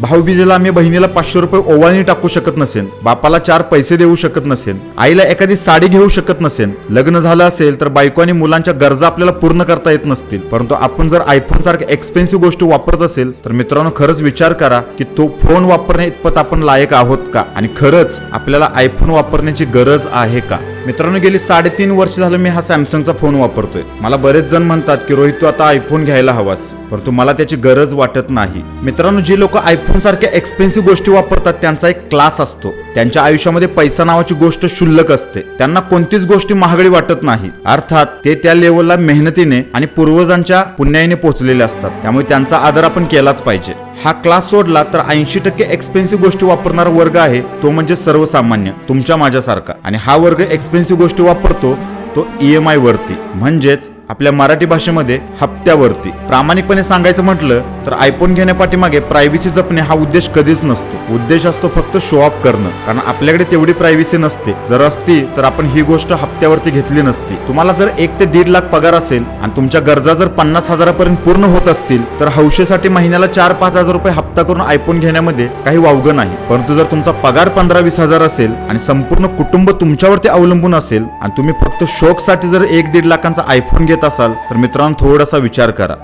भाऊबीजेला आम्ही बहिणीला पाचशे रुपये ओवाळणी टाकू शकत नसेन बापाला चार पैसे देऊ शकत नसेन आईला एखादी साडी घेऊ शकत नसेन लग्न झालं असेल तर बायको आणि मुलांच्या गरजा आपल्याला पूर्ण करता येत नसतील. परंतु आपण जर आयफोन सारख्या एक्सपेन्सिव्ह गोष्टी वापरत असेल तर मित्रांनो खरंच विचार करा की तो फोन वापरण्या इतपत आपण लायक आहोत का? आणि खरंच आपल्याला आयफोन वापरण्याची गरज आहे का? मित्रांनो गेली साडेतीन वर्ष झालं मी हा सॅमसंगचा फोन वापरतोय. मला बरेच जण म्हणतात की रोहित तू आता आयफोन घ्यायला हवास. परंतु मला त्याची गरज वाटत नाही. मित्रांनो जी लोक आयफोन सारख्या एक्सपेन्सिव्ह गोष्टी वापरतात त्यांचा एक क्लास असतो. त्यांच्या आयुष्यामध्ये पैसा नावाची गोष्ट शुल्लक असते. त्यांना कोणतीच गोष्टी महागडी वाटत नाही. अर्थात ते त्या लेवलला मेहनतीने आणि पूर्वजांच्या पुण्याईने पोहोचलेले असतात. त्यामुळे त्यांचा आदर आपण केलाच पाहिजे. हा क्लास सोडला तर ऐंशी टक्के एक्सपेन्सिव्ह गोष्टी वापरणारा वर्ग आहे तो म्हणजे सर्वसामान्य तुमच्या माझ्यासारखा. आणि हा वर्ग एक्सपेन्सिव्ह गोष्टी वापरतो तो ई एम आय वरती. म्हणजेच आपल्या मराठी भाषेमध्ये हप्त्यावरती. प्रामाणिकपणे सांगायचं म्हटलं तर आयफोन घेण्यापाठीमागे प्रायव्हसी जपणे हा उद्देश कधीच नसतो. उद्देश असतो फक्त शो ऑफ करणं. कारण आपल्याकडे तेवढी प्रायव्हसी नसते. जर असती तर आपण ही गोष्ट हप्त्यावरती घेतली नसती. तुम्हाला जर एक ते दीड लाख पगार असेल आणि तुमच्या गरजा जर पन्नास हजारापर्यंत पूर्ण होत असतील तर हौशेसाठी महिन्याला चार पाच हजार रुपये हप्ता करून आयफोन घेण्यामध्ये काही वावगं नाही. परंतु जर तुमचा पगार पंधरा वीस हजार असेल आणि संपूर्ण कुटुंब तुमच्यावरती अवलंबून असेल आणि तुम्ही फक्त शोकसाठी जर एक दीड लाखांचा आयफोन घेत असाल तर मित्रांनो थोडासा विचार करा.